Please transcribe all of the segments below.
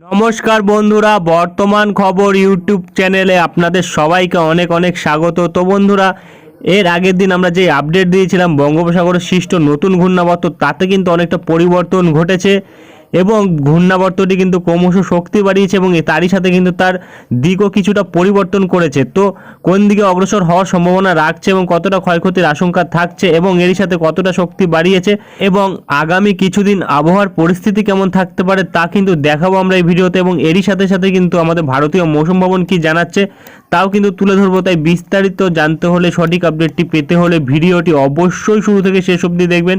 নমস্কার বন্ধুরা, বর্তমান খবর ইউটিউব চ্যানেলে আপনাদের সবাইকে অনেক অনেক স্বাগত। তো বন্ধুরা, এর আগের দিন আমরা যে আপডেট দিয়েছিলাম, বঙ্গোপসাগরের সৃষ্ট নতুন ঘূর্ণাবর্ত, তাতে কিন্তু অনেকটা পরিবর্তন ঘটেছে। এবং ঘূর্ণাবর্তটি কিন্তু ক্রমশ শক্তি বাড়িয়েছে এবং তারই সাথে কিন্তু তার দিকও কিছুটা পরিবর্তন করেছে। তো কোন দিকে অগ্রসর হওয়ার সম্ভাবনা রাখছে এবং কতটা ক্ষয়ক্ষতির আশঙ্কা থাকছে এবং এরই সাথে কতটা শক্তি বাড়িয়েছে এবং আগামী কিছুদিন আবহাওয়ার পরিস্থিতি কেমন থাকতে পারে তা কিন্তু দেখাবো আমরা এই ভিডিওতে এবং এরই সাথে সাথে কিন্তু আমাদের ভারতীয় মৌসুম ভবন কি জানাচ্ছে তাও কিন্তু তুলে ধরবো। তাই বিস্তারিত জানতে হলে সঠিক আপডেটটি পেতে হলে ভিডিওটি অবশ্যই শুরু থেকে শেষ অবধি দেখবেন।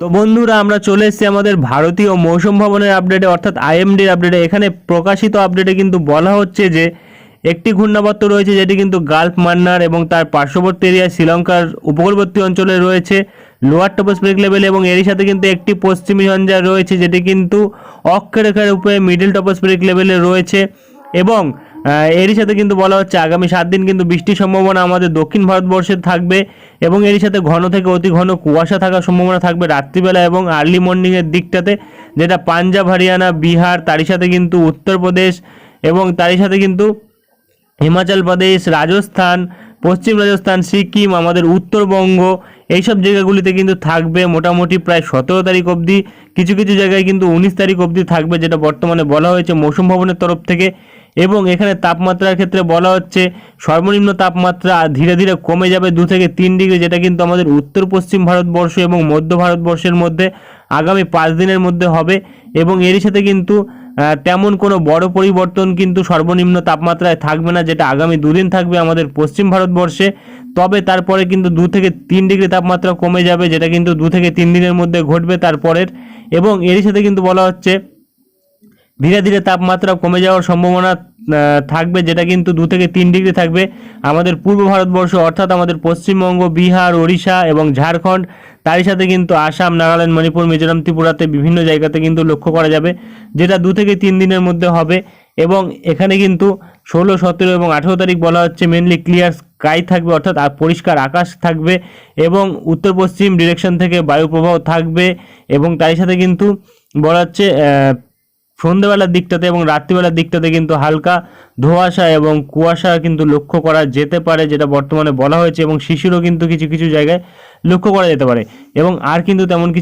তো বন্ধুরা, আমরা চলে এসেছি আমাদের ভারতীয় মৌসুম ভবনের আপডেটে অর্থাৎ আইএমডির আপডেটে এখানে প্রকাশিত আপডেটে কিন্তু বলা হচ্ছে যে, একটি ঘূর্ণাবর্ত রয়েছে যেটি কিন্তু গালফ মান্নার এবং তার পার্শ্ববর্তী এরিয়ায় শ্রীলঙ্কার উপকূলবর্তী অঞ্চলে রয়েছে। লোয়ার টপোস্ফেরিক লেভেলে এবং এরই সাথে কিন্তু একটি পশ্চিমী ঝঞ্ঝা রয়েছে যেটি কিন্তু অক্ষরেখার উপরে মিডল টপোস্ফেরিক লেভেলে রয়েছে। এবং এরই সাথে কিন্তু বলা হচ্ছে আগামী সাত দিন কিন্তু বৃষ্টির সম্ভাবনা আমাদের দক্ষিণ ভারতবর্ষে থাকবে এবং এরই সাথে ঘন থেকে অতি ঘন কুয়াশা থাকার সম্ভাবনা থাকবে রাত্রিবেলা এবং আর্লি মর্নিংয়ের দিকটাতে, যেটা পাঞ্জাব, হরিয়ানা, বিহার, তারই সাথে কিন্তু উত্তরপ্রদেশ এবং তারই সাথে কিন্তু হিমাচল প্রদেশ, রাজস্থান, পশ্চিম রাজস্থান, সিকিম, আমাদের উত্তরবঙ্গ, এইসব জায়গাগুলিতে কিন্তু থাকবে মোটামুটি প্রায় সতেরো তারিখ অবধি। কিছু কিছু জায়গায় কিন্তু উনিশ তারিখ অবধি থাকবে, যেটা বর্তমানে বলা হয়েছে মৌসুম ভবনের তরফ থেকে। এবং এখানে তাপমাত্রার ক্ষেত্রে বলা হচ্ছে সর্বনিম্ন তাপমাত্রা ধীরে ধীরে কমে যাবে দু থেকে তিন ডিগ্রি, যেটা কিন্তু আমাদের উত্তর পশ্চিম ভারতবর্ষ এবং মধ্য ভারতবর্ষের মধ্যে আগামী পাঁচ দিনের মধ্যে হবে এবং এরই সাথে কিন্তু তেমন কোনো বড় পরিবর্তন কিন্তু সর্বনিম্ন তাপমাত্রায় থাকবে না, যেটা আগামী দুদিন থাকবে আমাদের পশ্চিম ভারতবর্ষে। তবে তারপরে কিন্তু দু থেকে তিন ডিগ্রি তাপমাত্রা কমে যাবে, যেটা কিন্তু দু থেকে তিন দিনের মধ্যে ঘটবে তারপরের। এবং এরই সাথে কিন্তু বলা হচ্ছে ধীরে ধীরে তাপমাত্রা কমে যাওয়ার সম্ভাবনা থাকবে, যেটা কিন্তু দু থেকে তিন ডিগ্রি থাকবে। আমাদের পূর্ব ভারতবর্ষ, অর্থাৎ আমাদের পশ্চিমবঙ্গ, বিহার, ওড়িশা এবং ঝাড়খণ্ড, তারই সাথে কিন্তু আসাম, নাগাল্যান্ড, মণিপুর, মিজোরাম, ত্রিপুরাতে বিভিন্ন জায়গাতে কিন্তু লক্ষ্য করা যাবে, যেটা দু থেকে তিন দিনের মধ্যে হবে। এবং এখানে কিন্তু ষোলো, সতেরো এবং আঠেরো তারিখ বলা হচ্ছে মেনলি ক্লিয়ার স্কাই থাকবে, অর্থাৎ পরিষ্কার আকাশ থাকবে এবং উত্তর পশ্চিম ডিরেকশন থেকে বায়ু প্রবাহ থাকবে এবং তারই সাথে কিন্তু বলা হচ্ছে সন্ধ্যেবেলার দিকটাতে এবং রাত্রিবেলার দিকটাতে কিন্তু হালকা ধোয়াশা এবং কুয়াশা কিন্তু লক্ষ্য করা যেতে পারে, যেটা বর্তমানে বলা হয়েছে এবং শিশুরও কিন্তু কিছু কিছু জায়গায় লক্ষ্য করা যেতে পারে। এবং আর কিন্তু তেমন কিছু